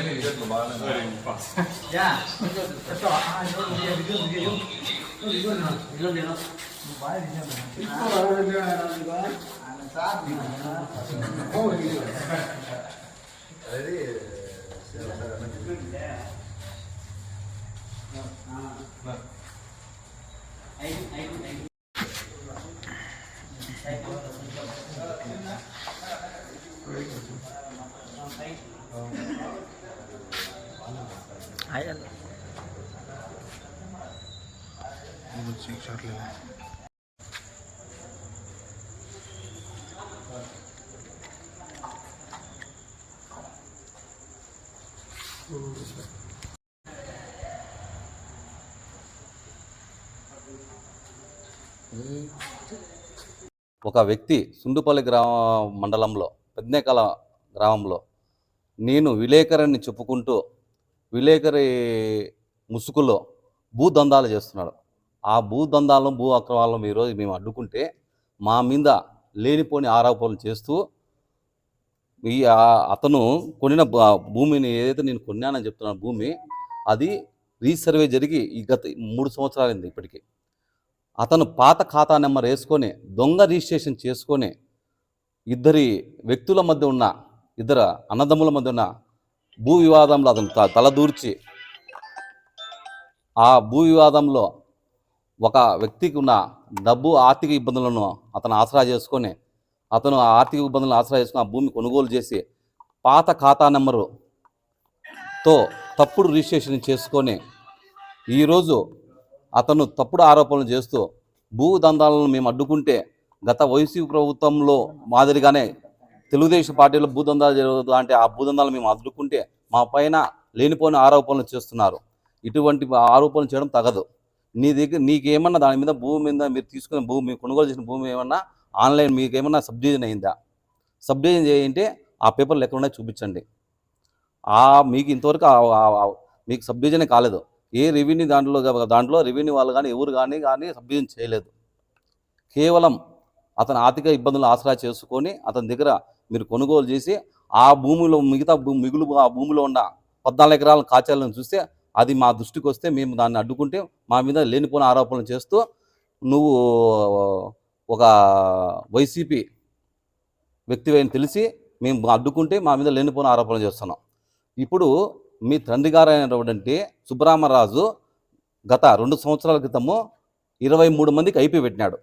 이 이거 많은 야, 됐어. 아, 이거 이거 이거 이거 이거 이거 이거 내가 mobile दिया मैंने इसको बाहर ले आया ना आना साथ में हो गया अरे सर सर मैं ఒక వ్యక్తి సుండుపల్లి గ్రామ మండలంలో పెద్దకాల గ్రామంలో నేను విలేకరిని చెప్పుకుంటూ విలేకరి ముసుగులో భూదందాలు చేస్తున్నాడు. ఆ భూదందాలను భూ అక్రమాలను ఈరోజు మేము అడ్డుకుంటే మా మీద లేనిపోని ఆరోపణలు చేస్తూ ఈ అతను కొనిన భూమిని ఏదైతే నేను కొన్నానని చెప్తున్నాను భూమి అది రీసర్వే జరిగి ఈ గత మూడు సంవత్సరాలైంది ఇప్పటికీ. అతను పాత ఖాతా నెంబర్ వేసుకొని దొంగ రిజిస్ట్రేషన్ చేసుకొని ఇద్దరి వ్యక్తుల మధ్య ఉన్న ఇద్దరు అన్నదమ్ముల మధ్య ఉన్న భూ వివాదంలో అతను త- తలదూర్చి ఆ భూ వివాదంలో ఒక వ్యక్తికి ఉన్న డబ్బు ఆర్థిక ఇబ్బందులను అతను ఆసరా చేసుకొని అతను ఆ ఆర్థిక ఇబ్బందులను ఆసరా చేసుకుని ఆ భూమి కొనుగోలు చేసి పాత ఖాతా నెంబరుతో తప్పుడు రిజిస్ట్రేషన్ చేసుకొని ఈరోజు అతను తప్పుడు ఆరోపణలు చేస్తూ భూ దందాలను మేము అడ్డుకుంటే గత వైసీపీ ప్రభుత్వంలో మాదిరిగానే తెలుగుదేశం పార్టీలో భూదందాలు జరగదు అంటే ఆ భూదందాలు మేము అడ్డుకుంటే మా పైన లేనిపోని ఆరోపణలు చేస్తున్నారు. ఇటువంటి ఆరోపణలు చేయడం తగదు. నీ దగ్గర నీకేమన్నా దాని మీద భూమి మీద మీరు తీసుకున్న భూమి కొనుగోలు చేసిన భూమి ఏమన్నా ఆన్లైన్ మీకు ఏమన్నా సబ్డివిజన్ అయిందా? సబ్డివిజన్ చేయంటే ఆ పేపర్లు ఎక్కడ చూపించండి. ఆ మీకు ఇంతవరకు మీకు సబ్డివిజనే కాలేదు. ఏ రెవెన్యూ దాంట్లో దాంట్లో రెవెన్యూ వాళ్ళు కానీ ఎవరు కానీ కానీ సబ్డివిజన్ చేయలేదు. కేవలం అతని ఆర్థిక ఇబ్బందులు ఆసరా చేసుకొని అతని దగ్గర మీరు కొనుగోలు చేసి ఆ భూమిలో మిగతా మిగులు ఆ భూమిలో ఉన్న పద్నాలుగు ఎకరాల కాచాలను చూస్తే అది మా దృష్టికి వస్తే మేము దాన్ని అడ్డుకుంటే మా మీద లేనిపోయిన ఆరోపణలు చేస్తూ నువ్వు ఒక వైసీపీ వ్యక్తివని తెలిసి మేము అడ్డుకుంటే మా మీద లేనిపోయిన ఆరోపణలు చేస్తున్నాం. ఇప్పుడు మీ తండ్రి గారు అయినటువంటి సుబ్రహ్మరాజు గత రెండు సంవత్సరాల క్రితము ఇరవై మూడు మందికి ఐపీ పెట్టినాడు.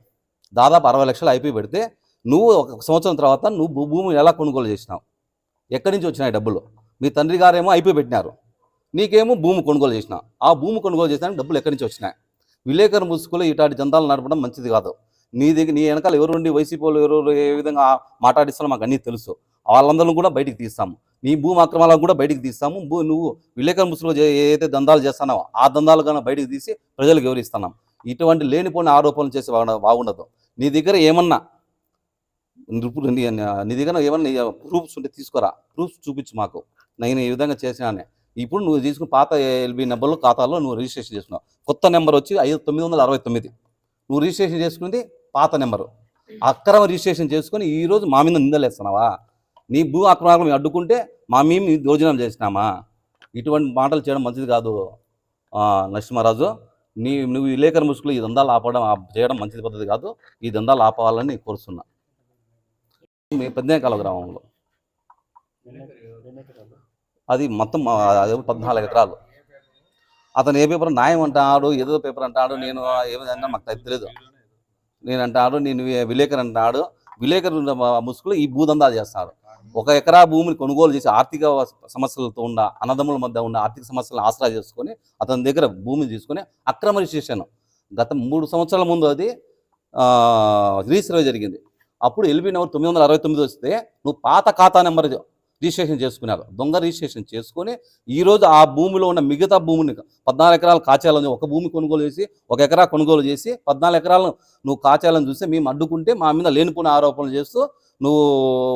దాదాపు అరవై లక్షలు ఐపీ పెడితే నువ్వు ఒక సంవత్సరం తర్వాత నువ్వు భూ- భూమిని ఎలా కొనుగోలు చేసినావు? ఎక్కడి నుంచి వచ్చినాయి డబ్బులు? మీ తండ్రి గారేమో ఐపీ పెట్టినారు. నీకేమో భూమి కొనుగోలు చేసిన. ఆ భూమి కొనుగోలు చేసిన డబ్బులు ఎక్కడి నుంచి వచ్చినాయి? విలేకరు ముసుగులో ఇటాటి జంతాలు నడపడం మంచిది కాదు. నీ దగ్గర నీ వెనకాల ఎవరు ఉండి వైసీపీ వాళ్ళు ఎవరు ఏ విధంగా మాట్లాడిస్తారో మాకు అన్నీ తెలుసు. వాళ్ళందరం కూడా బయటికి తీస్తాము. నీ భూమి అక్రమాలకు కూడా బయటికి తీస్తాము. భూ నువ్వు విలేకరు ముసుగులో ఏదైతే దందాలు చేస్తున్నావో ఆ దందాలు కన్నా బయటికి తీసి ప్రజలకు వివరిస్తున్నాం. ఇటువంటి లేనిపోని ఆరోపణలు చేసి బాగుండదు. నీ దగ్గర ఏమన్నా నీ నీ దగ్గర ఏమన్నా ప్రూఫ్స్ ఉంటే తీసుకురా. ప్రూఫ్స్ చూపించు మాకు. నేను ఈ విధంగా చేసినానే. ఇప్పుడు నువ్వు తీసుకున్న పాత ఎల్బీ నెంబర్లో ఖాతాలో నువ్వు రిజిస్ట్రేషన్ చేసుకున్నావు. కొత్త నెంబర్ వచ్చి ఐదు తొమ్మిది వందల అరవై తొమ్మిది. నువ్వు రిజిస్ట్రేషన్ చేసుకుంది పాత నెంబరు. అక్రమ రిజిస్ట్రేషన్ చేసుకుని ఈరోజు మా మీద నిందలేస్తున్నావా నీ భూ అక్రమాలను మేము అడ్డుకుంటే మా మేము యోజనం చేసినామా? ఇటువంటి మాటలు చేయడం మంచిది కాదు నరసింహారాజు. నీ నువ్వు ఈ ముసుగులు ఈ దందాలు ఆపడం చేయడం మంచిది పద్ధతి కాదు. ఈ దందాలు ఆపాలని కోరుతున్నా. మీ పెద్దకాల గ్రామంలో. అది మొత్తం అది పద్నాలుగు ఎకరాలు. అతను ఏ పేపర్ న్యాయం అంటాడు ఏదో పేపర్ అంటాడు నేను ఏమైనా మాకు తెలియదు నేను అంటాడు నేను విలేకరు అంటాడు. విలేకరు ముసుగులో ఈ భూదందా చేస్తాడు. ఒక ఎకరా భూమిని కొనుగోలు చేసి ఆర్థిక సమస్యలతో ఉన్న అన్నదమ్ముల మధ్య ఉన్న ఆర్థిక సమస్యలను ఆసరా చేసుకొని అతని దగ్గర భూమిని తీసుకొని అక్రమ రిజిస్ట్రేషన్. గత మూడు సంవత్సరాల ముందు అది రిజిస్టర్ జరిగింది. అప్పుడు ఎల్బీ నెంబర్ తొమ్మిది వందల అరవై తొమ్మిది వస్తే నువ్వు పాత ఖాతా నెంబర్ రిజిస్ట్రేషన్ చేసుకున్నారు. దొంగ రిజిస్ట్రేషన్ చేసుకొని ఈరోజు ఆ భూమిలో ఉన్న మిగతా భూమిని పద్నాలుగు ఎకరాలు కాచాలని ఒక భూమి కొనుగోలు చేసి ఒక ఎకరా కొనుగోలు చేసి పద్నాలుగు ఎకరాలను నువ్వు కాచాలని చూస్తే మేము అడ్డుకుంటే మా మీద లేనిపోయిన ఆరోపణలు చేస్తూ నువ్వు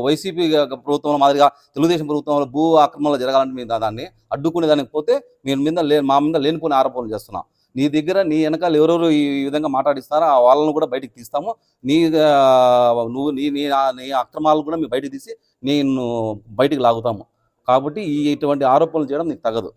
వైసీపీ ప్రభుత్వం మాదిరిగా తెలుగుదేశం ప్రభుత్వంలో భూ ఆక్రమణలు జరగాలంటే మేము దాన్ని అడ్డుకునే దానికి పోతే మీ మీద లే మా మీద లేనిపోయిన ఆరోపణలు చేస్తున్నాం. నీ దగ్గర నీ వెనకాల ఎవరెవరు ఈ విధంగా మాట్లాడిస్తారో ఆ వాళ్ళను కూడా బయటికి తీస్తాము. నీ నువ్వు నీ నీ నీ అక్రమాలు కూడా మేము బయటికి తీసి నేను బయటికి లాగుతాము. కాబట్టి ఈ ఇటువంటి ఆరోపణలు చేయడం నీకు తగదు.